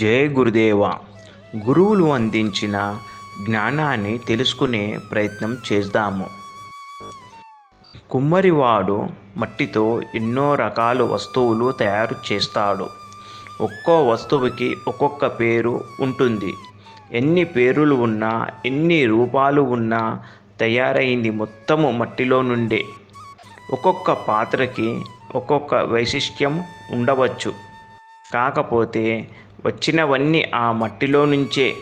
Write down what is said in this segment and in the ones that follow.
జయ గురుదేవ గురువులు అందించిన జ్ఞానాన్ని తెలుసుకునే ప్రయత్నం చేద్దాము. కుమ్మరివాడు మట్టితో ఎన్నో రకాల వస్తువులు తయారు చేస్తాడు. ఒక్కో వస్తువుకి ఒక్కొక్క పేరు ఉంటుంది. ఎన్ని పేర్లు ఉన్నా ఎన్ని రూపాలు ఉన్నా తయారైంది మొత్తము మట్టిలో నుండే. ఒక్కొక్క పాత్రకి ఒక్కొక్క వైశిష్ట్యం ఉండవచ్చు. కాకపోతే వచ్చినవన్నీ ఆ మట్టిలో నుంచే.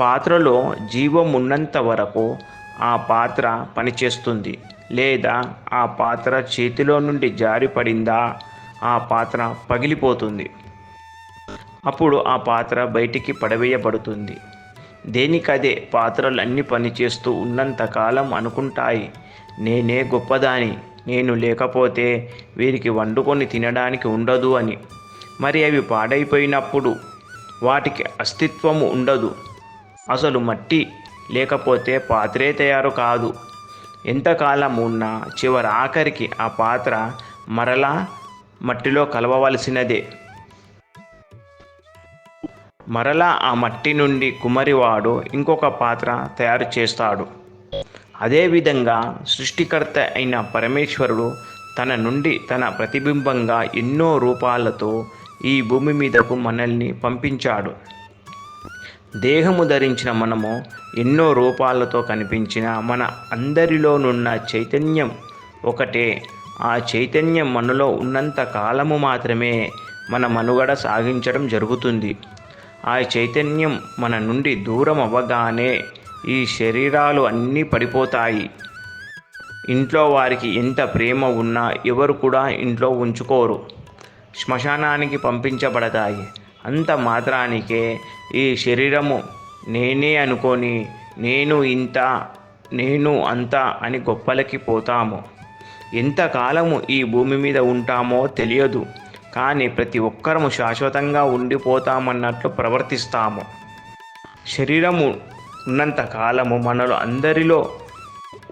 పాత్రలో జీవం ఉన్నంత వరకు ఆ పాత్ర పనిచేస్తుంది. లేదా ఆ పాత్ర చేతిలో నుండి జారిపడిందా ఆ పాత్ర పగిలిపోతుంది. అప్పుడు ఆ పాత్ర బయటికి పడవేయబడుతుంది. దేనికదే పాత్రలు పనిచేస్తూ ఉన్నంతకాలం అనుకుంటాయి. నేనే గొప్పదాని నేను లేకపోతే వీరికి వండుకొని తినడానికి ఉండదు అని. మరి అవి పాడైపోయినప్పుడు వాటికి అస్తిత్వము ఉండదు. అసలు మట్టి లేకపోతే పాత్రే తయారు కాదు. ఎంతకాలం ఉన్నా చివరి ఆఖరికి ఆ పాత్ర మరలా మట్టిలో కలవవలసినదే. మరలా ఆ మట్టి నుండి కుమరివాడు ఇంకొక పాత్ర తయారు చేస్తాడు. అదేవిధంగా సృష్టికర్త అయిన పరమేశ్వరుడు తన నుండి తన ప్రతిబింబంగా ఎన్నో రూపాలతో ఈ భూమి మీదకు మనల్ని పంపించాడు. దేహము ధరించిన మనము ఎన్నో రూపాలతో కనిపించిన మన అందరిలోనున్న చైతన్యం ఒకటే. ఆ చైతన్యం మనలో ఉన్నంత కాలము మాత్రమే మన మనుగడ సాగించడం జరుగుతుంది. ఆ చైతన్యం మన నుండి దూరం అవ్వగానే ఈ శరీరాలు అన్నీ పడిపోతాయి. ఇంట్లో వారికి ఎంత ప్రేమ ఉన్నా ఎవరు కూడా ఇంట్లో ఉంచుకోరు. శ్మశానానికి పంపించబడతాయి. అంత మాత్రానికే ఈ శరీరము నేనే అనుకొని నేను ఇంత నేను అంత అని గొప్పలకి పోతాము. ఎంతకాలము ఈ భూమి మీద ఉంటామో తెలియదు. కానీ ప్రతి ఒక్కరము శాశ్వతంగా ఉండిపోతామన్నట్లు ప్రవర్తిస్తాము. శరీరము ఉన్నంత కాలము మనలో అందరిలో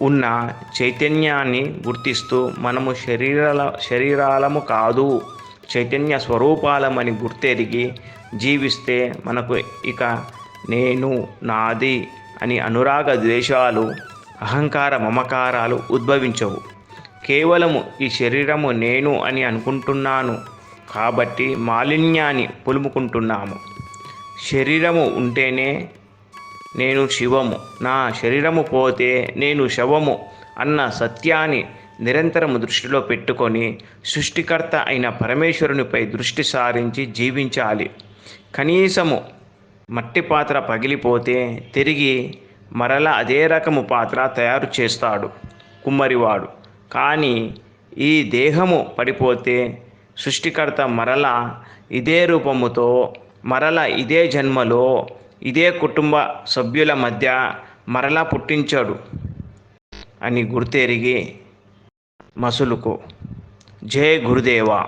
ఉన్న చైతన్యాన్ని గుర్తిస్తూ మనము శరీరాల శరీరాలము కాదు. చైతన్య స్వరూపాలమని గుర్తెరిగి జీవిస్తే మనకు ఇక నేను నాది అని అనురాగ ద్వేషాలు అహంకార మమకారాలు ఉద్భవించవు. కేవలము ఈ శరీరము నేను అని అనుకుంటున్నాను కాబట్టి మాలిన్యాన్ని పులుముకుంటున్నాము. శరీరము ఉంటేనే నేను శివము. నా శరీరము పోతే నేను శవము అన్న సత్యాన్ని నిరంతరము దృష్టిలో పెట్టుకొని సృష్టికర్త అయిన పరమేశ్వరునిపై దృష్టి సారించి జీవించాలి. కనీసము మట్టి పాత్ర పగిలిపోతే తిరిగి మరల అదే రకము పాత్ర తయారు చేస్తాడు కుమ్మరివాడు. కానీ ఈ దేహము పడిపోతే సృష్టికర్త మరల ఇదే రూపముతో మరల ఇదే జన్మలో ఇదే కుటుంబ సభ్యుల మధ్య మరలా పుట్టించాడు అని గుర్తెరిగి మసులుకో. జయ గురుదేవా.